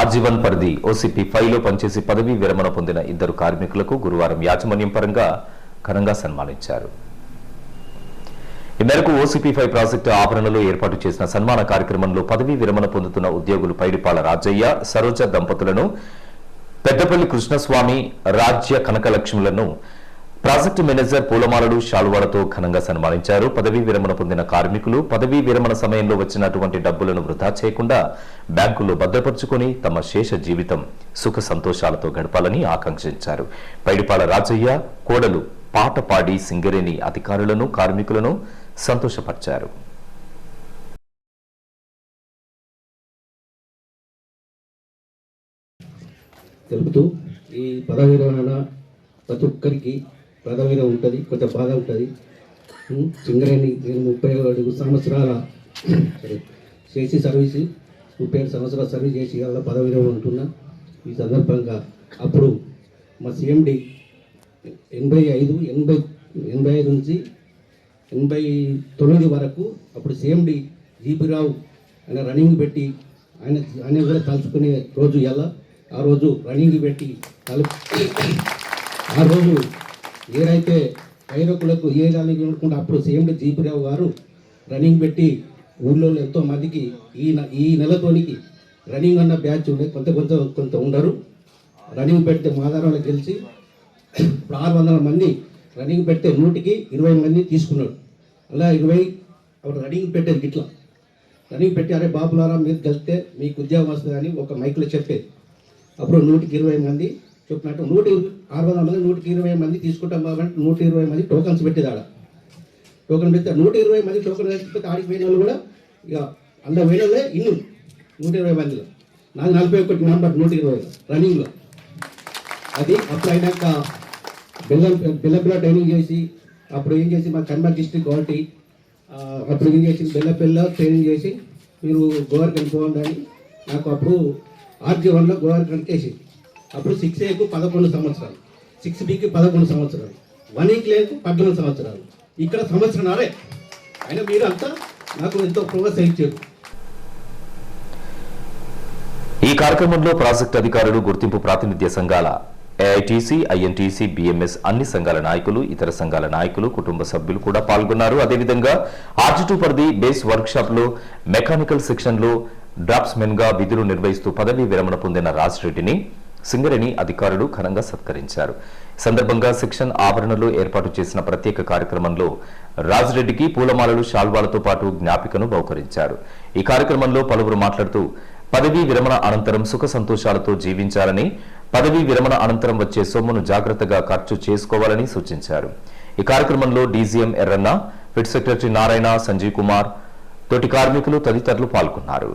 ఆజీవన్ పరిధి ఓసీపీ ఫైవ్లో పనిచేసి పదవీ విరమణ పొందిన ఇద్దరు కార్మికులకు గురువారం యాజమాన్యం పరంగా ఘనంగా సన్మానించారు. ఈ మేరకు ఓసీపీ ఫైవ్ ప్రాజెక్టు ఆవరణలో ఏర్పాటు చేసిన సన్మాన కార్యక్రమంలో పదవీ విరమణ పొందుతున్న ఉద్యోగులు పైడిపాల రాజయ్య సరోజ దంపతులను పెద్దపల్లి కృష్ణస్వామి రాజ్య కనకలక్ష్ములను ప్రాజెక్టు మేనేజర్ పూలమాలలు శాలువాలతో ఘనంగా సన్మానించారు. పదవీ విరమణ పొందిన కార్మికులు పదవీ విరమణ సమయంలో వచ్చినటువంటి డబ్బులను వృధా చేయకుండా బ్యాంకుల్లో భద్రపరుచుకుని తమ శేష జీవితం సుఖ సంతోషాలతో గడపాలని ఆకాంక్షించారు. పైడిపాల రాజయ్య కోడలు పాట పాడి సింగరేణి అధికారులను కార్మికులను సంతోషపరిచారు. తెలుపుతూ ఈ పదవి విరమణ ప్రతి ఒక్కరికి పదవి ఉంటుంది కొంత బాధ ఉంటుంది. సింగరేణి నేను ముప్పై అడుగు సంవత్సరాల చేసి సర్వీస్ ముప్పై ఏడు సంవత్సరాల సర్వీస్ చేసి వల్ల పదవి ఉంటున్నా ఈ సందర్భంగా అప్పుడు మా సిఎండి ఎనభై ఐదు ఎనభై ఎనభై ఐదు నుంచి ఎనభై తొమ్మిది వరకు అప్పుడు సిఎండి జీపీ రావు ఆయన రన్నింగ్ పెట్టి ఆయన ఆయన కూడా తలుచుకునే రోజు ఎలా ఆ రోజు రన్నింగ్ పెట్టి తలు ఆ రోజు ఏదైతే పైరకులకు ఏదానికి దానికి చూడకుండా అప్పుడు సీఎండి జీపిరావు గారు రన్నింగ్ పెట్టి ఊళ్ళో ఎంతో మందికి ఈ ఈ నెలతోనికి రన్నింగ్ అన్న బ్యాచ్ ఉండే కొంత కొంత కొంత ఉండరు. రన్నింగ్ పెడితే మాదారంలో గెలిచి ఇప్పుడు ఆరు వందల మంది రన్నింగ్ పెడితే నూటికి ఇరవై మంది తీసుకున్నాడు. అలా ఇరవై అప్పుడు రన్నింగ్ పెట్టేది గిట్లా. రన్నింగ్ పెట్టి అరే బాబులారా మీరు గెలిస్తే మీకు ఉద్యోగం వస్తుంది అని ఒక మైక్లో చెప్పేది. అప్పుడు నూటికి ఇరవై మంది చెప్పినట్టు నూట ఆరు వందల మంది నూట ఇరవై మంది తీసుకుంటాం కాబట్టి నూట ఇరవై మంది టోకన్స్ పెట్టేదాడ టోకన్ టోకెన్ పెడితే నూట ఇరవై మంది టోకెన్ పెడితే ఆడికి పోయిన వాళ్ళు కూడా ఇక అందులో పోయిన వాళ్ళే ఇల్లు నూట ఇరవై మందిలో. నాకు నలభై ఒకటి నెంబర్ నూట ఇరవై రన్నింగ్లో అది అప్పుడు అయినాక బెల్లం బెల్లపిల్ల ట్రైనింగ్ చేసి అప్పుడు ఏం చేసి మా కన్మర్ డిస్ట్రిక్ట్ కాబట్టి అప్పుడు ఏం చేసి బెల్లపిల్ల ట్రైనింగ్ చేసి మీరు గోవర్కన్ పోండి అని నాకు అప్పుడు ఆర్జీ వన్లో గోవర్కన్ చేసి అప్పుడు సిక్స్ ఏకు పదకొండు సంవత్సరాలు. సిక్స్ బికి పదకొండు సంవత్సరాలు వన్ ఇంక్ లేకు పద్నాలుగు సంవత్సరాలు. ఇక్కడ సంవత్సరాలే అయినా మీరు అంతా నాకు ఎంతో ప్రోత్సహించారు. ఈ కార్యక్రమంలో ప్రాజెక్టు అధికారులు గుర్తింపు ప్రాతినిధ్య సంఘాల ఏఐటీసీ ఐఎన్టీసీ బిఎంఎస్ అన్ని సంఘాల నాయకులు ఇతర సంఘాల నాయకులు కుటుంబ సభ్యులు కూడా పాల్గొన్నారు. అదేవిధంగా ఆర్జిటూ పరిధి బేస్ వర్క్షాప్లో మెకానికల్ సెక్షన్లో డ్రాప్స్గా విధులు నిర్వహిస్తూ పదవీ విరమణ పొందిన రాజిరెడ్డిని సింగరేణి అధికారులు ఘనంగా సత్కరించారు. సందర్భంగా సెక్షన్ ఆవరణలో ఏర్పాటు చేసిన ప్రత్యేక కార్యక్రమంలో రాజురెడ్డికి పూలమాలలు శాల్వాలతో పాటు జ్ఞాపికను బహుకరించారు. ఈ కార్యక్రమంలో పలువురు మాట్లాడుతూ పదవీ విరమణ అనంతరం సుఖ సంతోషాలతో జీవించాలని పదవీ విరమణ అనంతరం వచ్చే సొమ్మును జాగ్రత్తగా ఖర్చు చేసుకోవాలని సూచించారు. ఈ కార్యక్రమంలో DGM Erranna pit secretary Narayana Sanjeev Kumar తోటి కార్మికులు తదితరులు పాల్గొన్నారు.